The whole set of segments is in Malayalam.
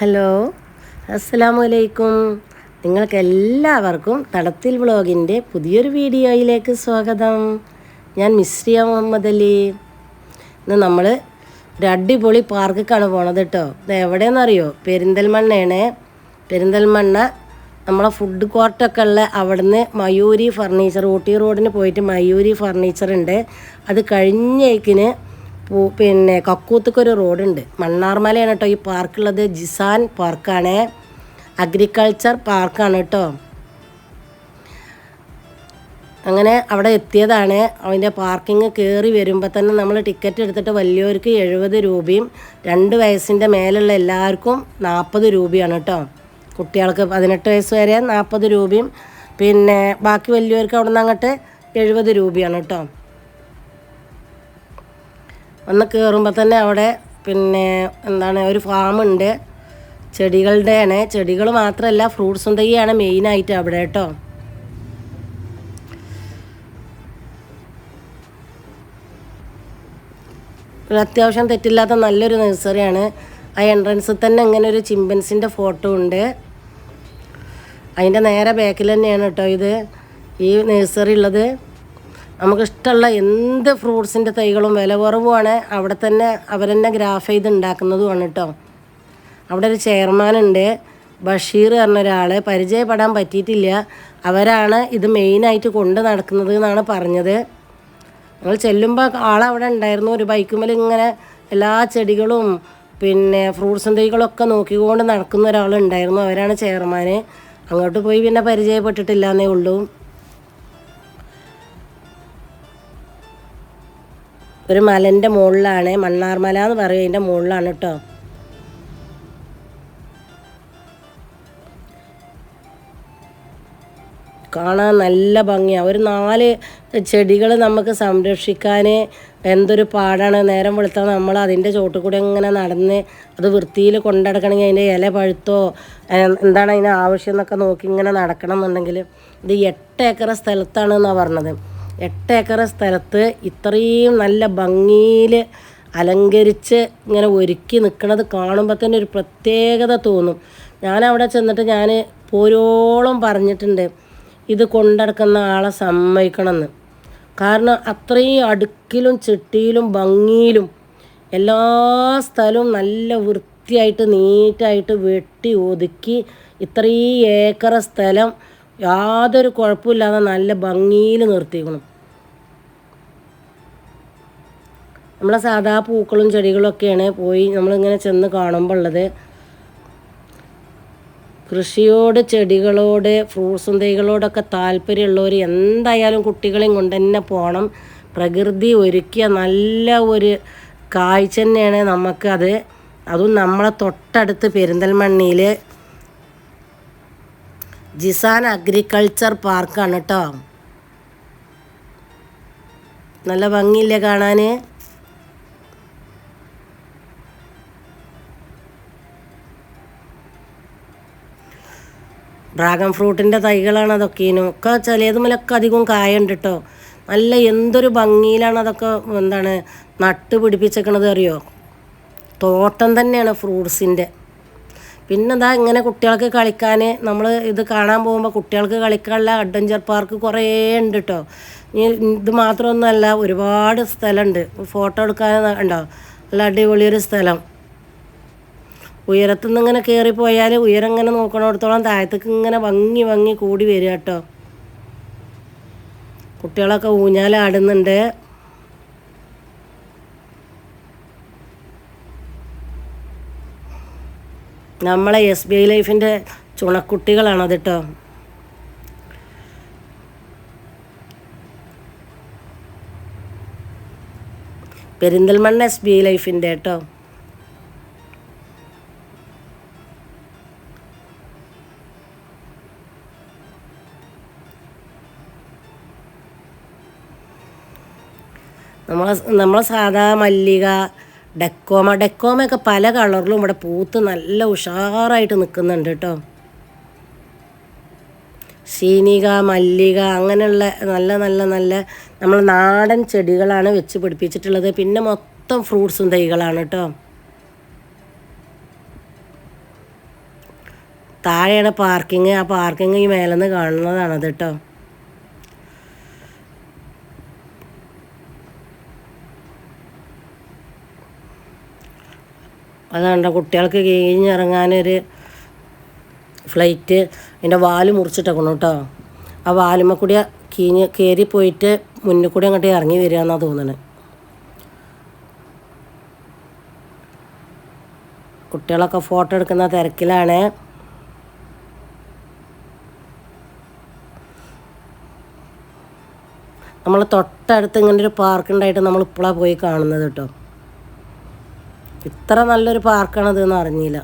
ഹലോ അസ്സലാമു അലൈക്കും നിങ്ങൾക്ക് എല്ലാവർക്കും തടത്തിൽ വ്ളോഗിന്റെ പുതിയൊരു വീഡിയോയിലേക്ക് സ്വാഗതം. ഞാൻ മിസ്രിയ മുഹമ്മദ് അലി. ഇന്ന് നമ്മൾ ഒരു അടിപൊളി പാർക്കിക്കാണ് പോണത് കേട്ടോ ഇത് എവിടെയെന്നറിയോ? പെരിന്തൽമണ്ണയാണ്. പെരിന്തൽമണ്ണ നമ്മളെ ഫുഡ് കോർട്ടൊക്കെ ഉള്ള അവിടുന്ന് മയൂരി ഫർണിച്ചർ ഊട്ടി റോഡിന് പോയിട്ട് മയൂരി ഫർണിച്ചർ ഉണ്ട്. അത് കഴിഞ്ഞേക്കിന് പൂ പിന്നെ കക്കൂത്തക്കൊരു റോഡുണ്ട്. മണ്ണാർമലയാണ് കേട്ടോ ഈ പാർക്കുള്ളത്. ജിസാൻ പാർക്കാണ്. അഗ്രികൾച്ചർ പാർക്കാണ് കേട്ടോ. അങ്ങനെ അവിടെ എത്തിയതാണ്. അതിന്റെ പാർക്കിംഗ് കയറി വരുമ്പോൾ തന്നെ നമ്മൾ ടിക്കറ്റ് എടുത്തിട്ട് വലിയവർക്ക് എഴുപത് രൂപയും രണ്ട് വയസ്സിന്റെ മേലുള്ള എല്ലാവർക്കും നാൽപ്പത് രൂപയാണ് കേട്ടോ. കുട്ടികൾക്ക് പതിനെട്ട് വയസ്സ് വരെ നാൽപ്പത് രൂപയും പിന്നെ ബാക്കി വലിയവർക്ക് അവിടെ നിന്ന് അങ്ങോട്ട് എഴുപത് രൂപയാണ് കേട്ടോ. ഒന്ന് കയറുമ്പോൾ തന്നെ അവിടെ പിന്നെ എന്താണ് ഒരു ഫാമുണ്ട് ചെടികളുടെയാണ്. ചെടികൾ മാത്രമല്ല ഫ്രൂട്ട്സും തൈയാണ് മെയിനായിട്ട് അവിടെ കേട്ടോ. അത്യാവശ്യം തെറ്റില്ലാത്ത നല്ലൊരു നഴ്സറിയാണ് ആ എൻട്രൻസിൽ തന്നെ ഇങ്ങനെ ഒരു ചിമ്പൻസിന്റെ ഫോട്ടോ ഉണ്ട്. അതിന്റെ നേരെ ബാക്കിൽ തന്നെയാണ് കേട്ടോ ഇത്. ഈ നഴ്സറി ഉള്ളത്. നമുക്കിഷ്ടമുള്ള എന്ത് ഫ്രൂട്ട്സിന്റെ തൈകളും വില കുറവുമാണ് അവിടെ തന്നെ അവരെന്നെ ഗ്രാഫ് ചെയ്ത് ഉണ്ടാക്കുന്നതുമാണ് കേട്ടോ. അവിടെ ഒരു ചെയർമാൻ ഉണ്ട്. ബഷീർ പറഞ്ഞ ഒരാൾ പരിചയപ്പെടാൻ പറ്റിയിട്ടില്ല. അവരാണ് ഇത് മെയിനായിട്ട് കൊണ്ട് നടക്കുന്നത് എന്നാണ് പറഞ്ഞത്. ഞങ്ങൾ ചെല്ലുമ്പോൾ ആളവിടെ ഉണ്ടായിരുന്നു. ഒരു ബൈക്കുമ്മൽ ഇങ്ങനെ എല്ലാ ചെടികളും പിന്നെ ഫ്രൂട്ട്സും തൈകളൊക്കെ നോക്കിക്കൊണ്ട് നടക്കുന്ന ഒരാളുണ്ടായിരുന്നു. അവരാണ് ചെയർമാൻ അങ്ങോട്ട് പോയി പിന്നെ പരിചയപ്പെട്ടിട്ടില്ല എന്നേ ഉള്ളൂ. ഒരു മലന്റെ മുകളിലാണ് മണ്ണാർമല എന്ന് പറയും അതിന്റെ മുകളിലാണ് കേട്ടോ കാണാൻ നല്ല ഭംഗിയാണ് ഒരു നാല് ചെടികൾ നമുക്ക് സംരക്ഷിക്കാൻ എന്തൊരു പാടാണ്. നേരം വെളുത്താൽ നമ്മൾ അതിന്റെ ചോട്ടിൽ കൂടെ ഇങ്ങനെ നടന്ന് അത് വൃത്തിയിൽ കൊണ്ടടക്കണമെങ്കിൽ അതിന്റെ ഇല പഴുത്തോ എന്താണ് അതിന് ആവശ്യം എന്നൊക്കെ നോക്കി ഇങ്ങനെ നടക്കണം എന്നുണ്ടെങ്കിൽ ഇത് എട്ട് ഏക്കർ സ്ഥലത്താണ് എന്നാണ് പറഞ്ഞത്. എട്ട് ഏക്കർ സ്ഥലത്ത് ഇത്രയും നല്ല ഭംഗിയിൽ അലങ്കരിച്ച് ഇങ്ങനെ ഒരുക്കി നിൽക്കുന്നത് കാണുമ്പോൾ തന്നെ ഒരു പ്രത്യേകത തോന്നും. ഞാൻ അവിടെ ചെന്നിട്ട് ഞാൻ പോരോളം പറഞ്ഞിട്ടുണ്ട് ഇത് കൊണ്ടടക്കുന്ന ആളെ സമ്മതിക്കണമെന്ന്. കാരണം അത്രയും അടുക്കിലും ചിട്ടിയിലും ഭംഗിയിലും എല്ലാ സ്ഥലവും നല്ല വൃത്തിയായിട്ട് നീറ്റായിട്ട് വെട്ടി ഒതുക്കി ഇത്രയും ഏക്കറ സ്ഥലം യാതൊരു കുഴപ്പമില്ലാതെ നല്ല ഭംഗിയിൽ നിർത്തിക്കണം നമ്മളെ സാധാ പൂക്കളും ചെടികളും ഒക്കെയാണ് പോയി നമ്മളിങ്ങനെ ചെന്ന് കാണുമ്പോൾ ഉള്ളത്. കൃഷിയോട് ചെടികളോട് ഫ്രൂട്ട്സും തൈകളോടൊക്കെ താല്പര്യമുള്ളവർ എന്തായാലും കുട്ടികളെയും കൊണ്ട് തന്നെ പോകണം പ്രകൃതി ഒരുക്കിയ നല്ല ഒരു കാഴ്ച തന്നെയാണ് നമുക്കത്. അതും നമ്മളെ തൊട്ടടുത്ത് പെരിന്തൽമണ്ണയിൽ ജിസാൻ അഗ്രികൾച്ചർ പാർക്കാണ് കേട്ടോ നല്ല ഭംഗിയില്ലേ കാണാൻ ഡ്രാഗൺ ഫ്രൂട്ടിന്റെ തൈകളാണ് അതൊക്കെയും ഒക്കെ ചിലതുമലൊക്കെ അധികം കായുണ്ട് കേട്ടോ നല്ല എന്തൊരു ഭംഗിയിലാണ് അതൊക്കെ എന്താണ് നട്ട് പിടിപ്പിച്ചേക്കണത് അറിയോ? തോട്ടം തന്നെയാണ് ഫ്രൂട്ട്സിന്റെ പിന്നെ എന്താ ഇങ്ങനെ കുട്ടികൾക്ക് കളിക്കാൻ നമ്മൾ ഇത് കാണാൻ പോകുമ്പോൾ കുട്ടികൾക്ക് കളിക്കാനുള്ള അഡ്വഞ്ചർ പാർക്ക് കുറേ ഉണ്ട് കേട്ടോ ഇത് മാത്രമൊന്നുമല്ല ഒരുപാട് സ്ഥലമുണ്ട്. ഫോട്ടോ എടുക്കാൻ ഉണ്ടോ? നല്ല അടിപൊളിയൊരു സ്ഥലം. ഉയരത്തു നിന്ന് ഇങ്ങനെ കയറിപ്പോയാൽ പോയാൽ ഉയരം ഇങ്ങനെ നോക്കണോടത്തോളം താഴത്തേക്ക് ഇങ്ങനെ ഭംഗി ഭംഗി കൂടി വരിക കേട്ടോ കുട്ടികളൊക്കെ ഊഞ്ഞാലാടുന്നുണ്ട് നമ്മളെ എസ് ബി ഐ ലൈഫിന്റെ ചുണക്കുട്ടികളാണത് കേട്ടോ പെരിന്തൽമണ്ണ എസ് ബി ഐ ലൈഫിന്റെ കേട്ടോ നമ്മളെ നമ്മളെ സാധാ മല്ലിക ഡെക്കോമ ഡെക്കോമയൊക്കെ പല കളറിലും ഇവിടെ പൂത്ത് നല്ല ഉഷാറായിട്ട് നിൽക്കുന്നുണ്ട് കേട്ടോ. ശീനിക മല്ലിക അങ്ങനെയുള്ള നല്ല നല്ല നല്ല നമ്മൾ നാടൻ ചെടികളാണ് വെച്ച് പിടിപ്പിച്ചിട്ടുള്ളത്. പിന്നെ മൊത്തം ഫ്രൂട്ട്സും തൈകളാണ് കേട്ടോ. താഴെയാണ് പാർക്കിങ് ആ പാർക്കിങ് ഈ മേലെന്ന് കാണുന്നതാണത് കേട്ടോ. അതുകൊണ്ട് കുട്ടികൾക്ക് കീഞ്ഞിറങ്ങാനൊരു ഫ്ലൈറ്റ് അതിന്റെ വാൽ മുറിച്ചിട്ടേക്കണം കേട്ടോ. ആ വാലുമ്മ കൂടി കീഞ്ഞ് കയറി പോയിട്ട് മുന്നിൽ കൂടി അങ്ങോട്ട് ഇറങ്ങി വരിക എന്നാണ് തോന്നുന്നത് കുട്ടികളൊക്കെ ഫോട്ടോ എടുക്കുന്ന തിരക്കിലാണ്. നമ്മൾ തൊട്ടടുത്ത് ഇങ്ങനെ ഒരു പാർക്ക് ഉണ്ടായിട്ട് നമ്മൾ ഇപ്പോഴാണ് പോയി കാണുന്നത് കേട്ടോ. ഇത്ര നല്ലൊരു പാർക്കാണതെന്ന് അറിഞ്ഞില്ല.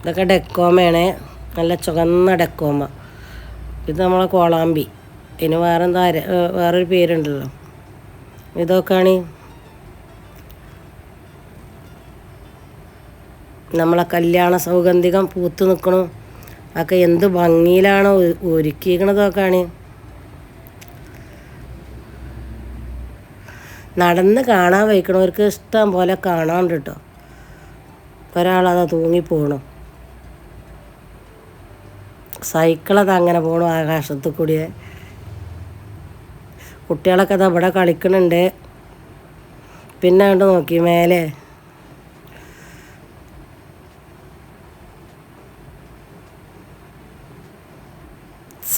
ഇതൊക്കെ ഡെക്കോമയാണ്. നല്ല ചുവന്ന ഡെക്കോമ. ഇത് നമ്മളെ കോളാമ്പി. ഇതിന് വേറെന്താ വേറൊരു പേരുണ്ടല്ലോ. ഇതൊക്കെയാണ് നമ്മളെ കല്യാണ സൗഗന്ധികം പൂത്ത് നിൽക്കണു ഒക്കെ എന്ത് ഭംഗിയിലാണ് ഒരുക്കിയിരിക്കണതൊക്കെയാണ്. നടന്ന് കാണാൻ വയ്ക്കണവർക്ക് ഇഷ്ടം പോലെ കാണാണ്ട് കേട്ടോ ഒരാളതാ തൂങ്ങിപ്പോണു സൈക്കിളത് അങ്ങനെ പോണു ആകാശത്ത് കൂടിയേ കുട്ടികളൊക്കെ അത് ഇവിടെ കളിക്കണുണ്ട്. പിന്നെ കണ്ട് നോക്കി മേലെ.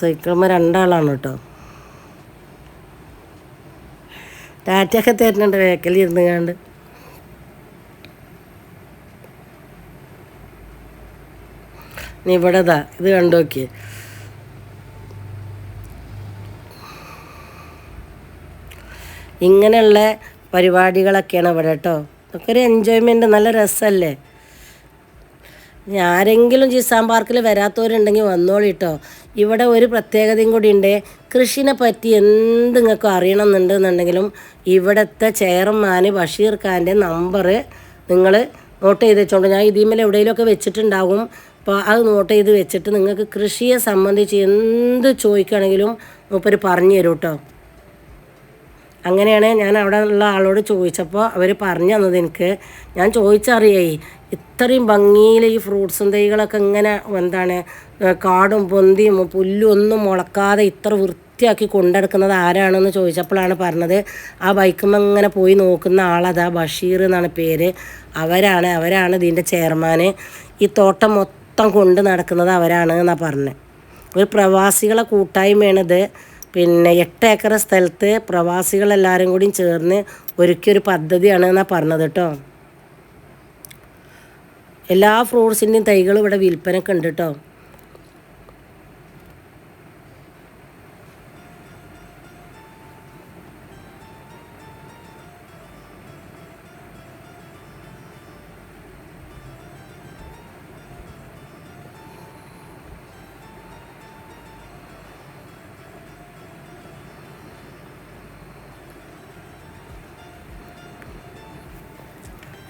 സൈക്കിളുമ്പോൾ രണ്ടാളാണ് കേട്ടോ. ടാറ്റൊക്കെ തരുന്നുണ്ട് വേക്കൽ ഇരുന്ന് കണ്ട്. നീ ഇവിടെ ഇതാ കണ്ടു നോക്കിയേ. ഇങ്ങനെയുള്ള പരിപാടികളൊക്കെയാണ് ഇവിടെ കേട്ടോ. ഒക്കെ ഒരു എൻജോയ്മെന്റ് നല്ല രസമല്ലേ? ആരെങ്കിലും ജിസാം പാർക്കിൽ വരാത്തവരുണ്ടെങ്കിൽ വന്നോളി കേട്ടോ ഇവിടെ ഒരു പ്രത്യേകതയും കൂടി ഉണ്ട്. കൃഷിനെ പറ്റി എന്ത് നിങ്ങൾക്ക് അറിയണമെന്നുണ്ടെന്നുണ്ടെങ്കിലും ഇവിടുത്തെ ചെയർമാൻ ബഷീർ ഖാന്റെ നമ്പർ നിങ്ങൾ നോട്ട് ചെയ്ത് വെച്ചോണ്ട് ഞാൻ ഇതിമേൽ എവിടെയെങ്കിലുമൊക്കെ വെച്ചിട്ടുണ്ടാകും അപ്പോൾ അത് നോട്ട് ചെയ്ത് വെച്ചിട്ട് നിങ്ങൾക്ക് കൃഷിയെ സംബന്ധിച്ച് എന്ത് ചോദിക്കുകയാണെങ്കിലും മൂപ്പർ പറഞ്ഞു തരും കേട്ടോ അങ്ങനെയാണ് ഞാൻ അവിടെ ഉള്ള ആളോട് ചോദിച്ചപ്പോൾ അവർ പറഞ്ഞു തന്നത് എനിക്ക് ഞാൻ ചോദിച്ചറിയായി ഇത്രയും ഭംഗിയിൽ ഈ ഫ്രൂട്ട്സും തൈകളൊക്കെ ഇങ്ങനെ എന്താണ് കാടും പൊന്തിയും പുല്ലും ഒന്നും മുളക്കാതെ ഇത്ര വൃത്തിയാക്കി കൊണ്ടെടുക്കുന്നത് ആരാണെന്ന് ചോദിച്ചപ്പോഴാണ് പറഞ്ഞത് ആ ബൈക്കുമ്പോൾ ഇങ്ങനെ പോയി നോക്കുന്ന ആളതാ ബഷീർ എന്നാണ് പേര്. അവരാണ് അവരാണ് ഇതിന്റെ ചെയർമാൻ ഈ തോട്ടം മൊത്തം കൊണ്ട് നടക്കുന്നത് അവരാണ് എന്നാണ് പറഞ്ഞത്. ഒരു പ്രവാസികളെ കൂട്ടായ്മയാണിത്. പിന്നെ എട്ട് ഏക്കർ സ്ഥലത്ത് പ്രവാസികളെല്ലാവരും കൂടി ചേർന്ന് ഒരുക്കിയൊരു പദ്ധതിയാണ് എന്നാണ് പറഞ്ഞത് കേട്ടോ. എല്ലാ ഫ്രൂട്ട്സിന്റെയും തൈകളും ഇവിടെ വിൽപ്പനയ്ക്ക് ഉണ്ട് കേട്ടോ.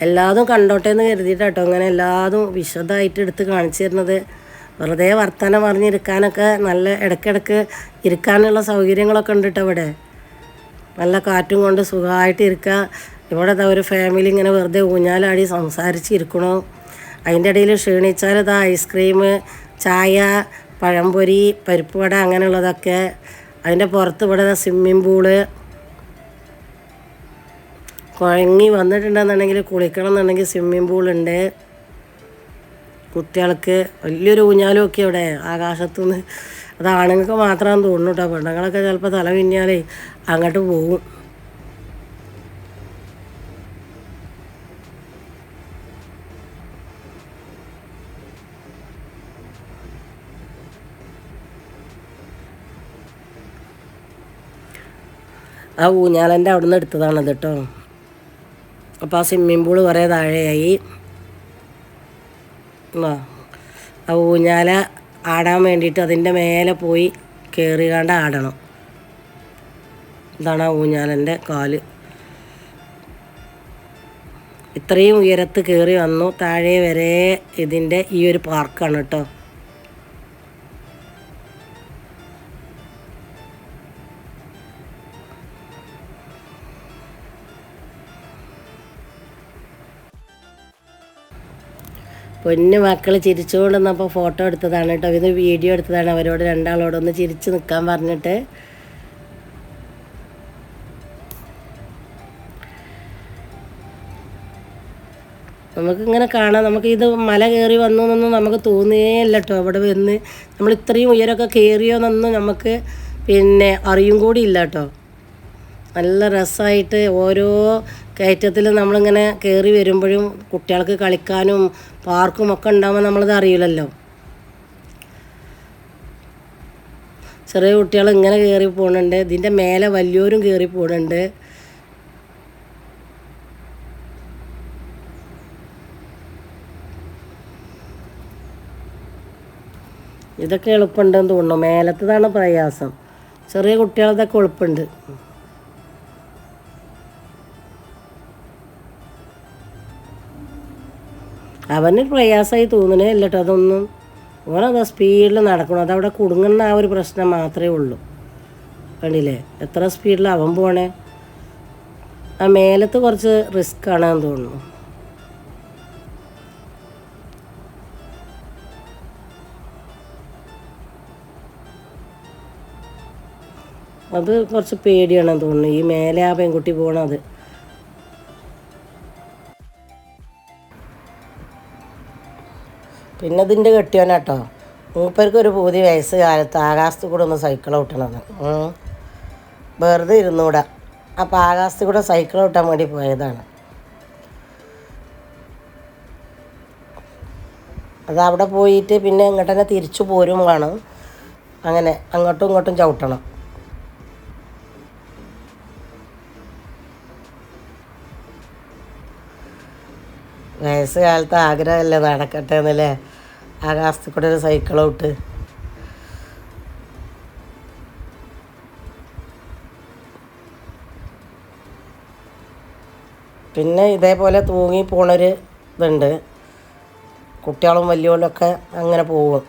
എല്ലാതും കണ്ടോട്ടെ എന്ന് കരുതിയിട്ടാട്ടോ. അങ്ങനെ എല്ലാതും വിശദമായിട്ട് എടുത്ത് കാണിച്ചു തരുന്നത്. വെറുതെ വർത്തമാനം പറഞ്ഞിരിക്കാനൊക്കെ നല്ല ഇടയ്ക്കിടയ്ക്ക് ഇരിക്കാനുള്ള സൗകര്യങ്ങളൊക്കെ ഉണ്ട് കേട്ടോ ഇവിടെ. നല്ല കാറ്റും കൊണ്ട് സുഖമായിട്ട് ഇരിക്കുക ഇവിടെ ഒരു ഫാമിലി ഇങ്ങനെ വെറുതെ ഊഞ്ഞാലാടി സംസാരിച്ചിരിക്കണു അതിന്റെ ഇടയിൽ ക്ഷീണിച്ചാൽ ഇതാ ഐസ്ക്രീം ചായ പഴംപൊരി പരിപ്പ് വട അങ്ങനെയുള്ളതൊക്കെ. അതിന്റെ പുറത്ത് ഇവിടെ സ്വിമ്മിംഗ് പൂൾ കുഴങ്ങി വന്നിട്ടുണ്ടെന്നുണ്ടെങ്കിൽ കുളിക്കണം എന്നുണ്ടെങ്കിൽ സ്വിമ്മിങ് പൂളുണ്ട് കുട്ടികൾക്ക് വലിയൊരു ഊഞ്ഞാലും ഒക്കെ ഇവിടെ ആകാശത്തുനിന്ന്. അത് ആണുങ്ങൾക്ക് മാത്രമാണെന്ന് തോന്നുന്നു കേട്ടോ പെണ്ണുങ്ങളൊക്കെ ചിലപ്പോൾ തല പിന്നാലേ അങ്ങോട്ട് പോകും ആ ഊഞ്ഞാലന്റെ അവിടെ നിന്ന് എടുത്തതാണത് കേട്ടോ അപ്പോൾ ആ സ്വിമ്മിംഗ് പൂൾ കുറേ താഴെയായി. ആ ഊഞ്ഞാല ആടാൻ വേണ്ടിയിട്ട് അതിന്റെ മേലെ പോയി കയറികാണ്ട് ആടണം. ഇതാണ് ആ ഊഞ്ഞാലന്റെ കാൽ. ഇത്രയും ഉയരത്ത് കയറി വന്നു. താഴെ വരെ ഇതിന്റെ ഈ ഒരു പാർക്കാണ് കേട്ടോ. പൊന്നു മക്കൾ ചിരിച്ചുകൊണ്ട് നിന്നപ്പോൾ ഫോട്ടോ എടുത്തതാണ് കേട്ടോ. ഇത് വീഡിയോ എടുത്തതാണ് അവരോട് രണ്ടാളോടൊന്ന് ചിരിച്ച് നിൽക്കാൻ പറഞ്ഞിട്ട്. നമുക്കിങ്ങനെ കാണാം. നമുക്ക് ഇത് മല കയറി വന്നു എന്നൊന്നും നമുക്ക് തോന്നുകയില്ല കേട്ടോ. അവിടെ വന്ന് നമ്മൾ ഇത്രയും ഉയരമൊക്കെ കയറിയോന്നൊന്നും നമുക്ക് പിന്നെ അറിയും കൂടി ഇല്ല കേട്ടോ. നല്ല രസമായിട്ട് ഓരോ കയറ്റത്തിലും നമ്മളിങ്ങനെ കയറി വരുമ്പോഴും കുട്ടികൾക്ക് കളിക്കാനും പാർക്കും ഒക്കെ ഉണ്ടാകുമ്പോൾ നമ്മളത് അറിയില്ലല്ലോ ചെറിയ കുട്ടികൾ ഇങ്ങനെ കയറി പോകുന്നുണ്ട് ഇതിന്റെ മേലെ വലിയവരും കയറി പോകുന്നുണ്ട് ഇതൊക്കെ എളുപ്പമുണ്ടെന്ന് തോന്നുന്നു. മേലത്തതാണ് പ്രയാസം. ചെറിയ കുട്ടികളതൊക്കെ എളുപ്പമുണ്ട്. അവന് പ്രയാസമായി തോന്നണേ അല്ല കേട്ടോ അതൊന്നും. ഓനത് സ്പീഡിൽ നടക്കണം. അതവിടെ കുടുങ്ങുന്ന ആ ഒരു പ്രശ്നം മാത്രമേ ഉള്ളൂ. കണ്ടില്ലേ? എത്ര സ്പീഡിൽ അവൻ പോണേ? ആ മേലത്ത് കുറച്ച് റിസ്ക് ആണെന്ന് തോന്നുന്നു. അത് കുറച്ച് പേടിയാണെന്ന് തോന്നുന്നു. ഈ മേലെ ആ പെൺകുട്ടി പോണത്. പിന്നെ ഇതിന്റെ കെട്ടിയോനാട്ടോ. മൂപ്പർക്ക് ഒരു പൂതി വയസ്സ് കാലത്ത് ആകാശത്ത് കൂടെ ഒന്ന് സൈക്കിൾ ഓട്ടണത് ഉം. വെറുതെ ഇരുന്നൂടാ. അപ്പോൾ ആകാശത്ത് കൂടെ സൈക്കിൾ ഓട്ടാൻ വേണ്ടി പോയതാണ്. അത് അവിടെ പോയിട്ട് പിന്നെ ഇങ്ങോട്ട് തന്നെ തിരിച്ചു പോരും വേണം. അങ്ങനെ അങ്ങോട്ടും ഇങ്ങോട്ടും ചവിട്ടണം. വയസ്സ് കാലത്ത് ആഗ്രഹമല്ലേ നടക്കട്ടെ എന്നല്ലേ? ആകാശത്ത് കൂടെ ഒരു സൈക്കിൾ ഔട്ട് പിന്നെ ഇതേപോലെ തൂങ്ങി പോണൊരു ഇതുണ്ട്. കുട്ടികളും വലിയവളൊക്കെ അങ്ങനെ പോകും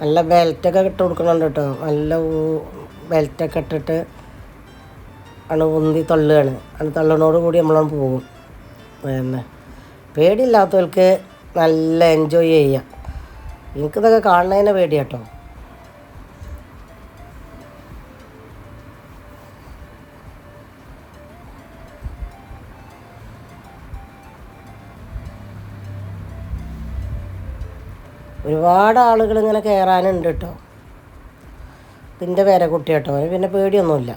നല്ല ബെൽറ്റൊക്കെ ഇട്ട് കൊടുക്കുന്നുണ്ട് കേട്ടോ. നല്ല ബെൽറ്റൊക്കെ ഇട്ടിട്ട് ആണ് ഉന്തി തള്ളുകയാണ്. അത് തള്ളണോട് കൂടി നമ്മളാണ് പോകും. പിന്നെ പേടിയില്ലാത്തവർക്ക് നല്ല എൻജോയ് ചെയ്യാം. എനിക്കിതൊക്കെ കാണുന്നതിനെ പേടിയാട്ടോ ഒരുപാട് ആളുകൾ ഇങ്ങനെ കയറാനുണ്ട് കേട്ടോ. ഇതിന്റെ പേരെ കുട്ടി കേട്ടോ. അവന് പിന്നെ പേടിയൊന്നുമില്ല.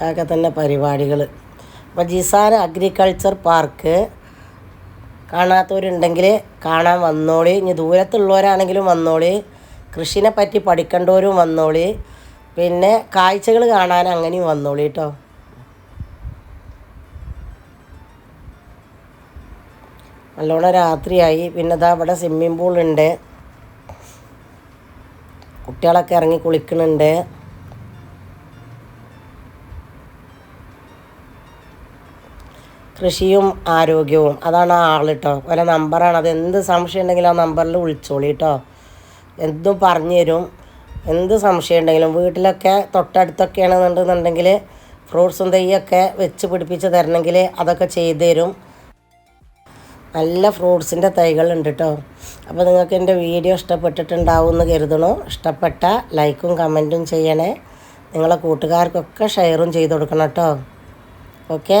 അതൊക്കെ തന്നെ പരിപാടികൾ അപ്പോൾ ജിസാൻ അഗ്രികൾച്ചർ പാർക്ക് കാണാത്തവരുണ്ടെങ്കിൽ കാണാൻ വന്നോളി. ഇനി ദൂരത്തുള്ളവരാണെങ്കിലും വന്നോളി. കൃഷിനെ പറ്റി പഠിക്കേണ്ടവരും വന്നോളി. പിന്നെ കാഴ്ചകൾ കാണാൻ അങ്ങനെയും വന്നോളി കേട്ടോ നല്ലോണം രാത്രിയായി. പിന്നെ ഇതാ ഇവിടെ സ്വിമ്മിംഗ് പൂളുണ്ട് കുട്ടികളൊക്കെ ഇറങ്ങി കുളിക്കുന്നുണ്ട്. കൃഷിയും ആരോഗ്യവും. അതാണ് ആ ആൾ കേട്ടോ ഓരോ നമ്പറാണ്. അത് എന്ത് സംശയം ഉണ്ടെങ്കിലും ആ നമ്പറിൽ വിളിച്ചോളി കേട്ടോ എന്തും പറഞ്ഞു തരും. എന്ത് സംശയം ഉണ്ടെങ്കിലും വീട്ടിലൊക്കെ തൊട്ടടുത്തൊക്കെ ആണെന്നുണ്ടെന്നുണ്ടെങ്കിൽ ഫ്രൂട്ട്സും തൈയൊക്കെ വെച്ച് പിടിപ്പിച്ച് തരണമെങ്കിൽ അതൊക്കെ ചെയ്തു തരും. നല്ല ഫ്രൂട്ട്സിന്റെ തൈകളുണ്ട് കേട്ടോ അപ്പോൾ നിങ്ങൾക്ക് എന്റെ വീഡിയോ ഇഷ്ടപ്പെട്ടിട്ടുണ്ടാവും എന്ന് കരുതണു ഇഷ്ടപ്പെട്ട ലൈക്കും കമന്റും ചെയ്യണേ. നിങ്ങളെ കൂട്ടുകാർക്കൊക്കെ ഷെയറും ചെയ്ത് കൊടുക്കണം കേട്ടോ okay?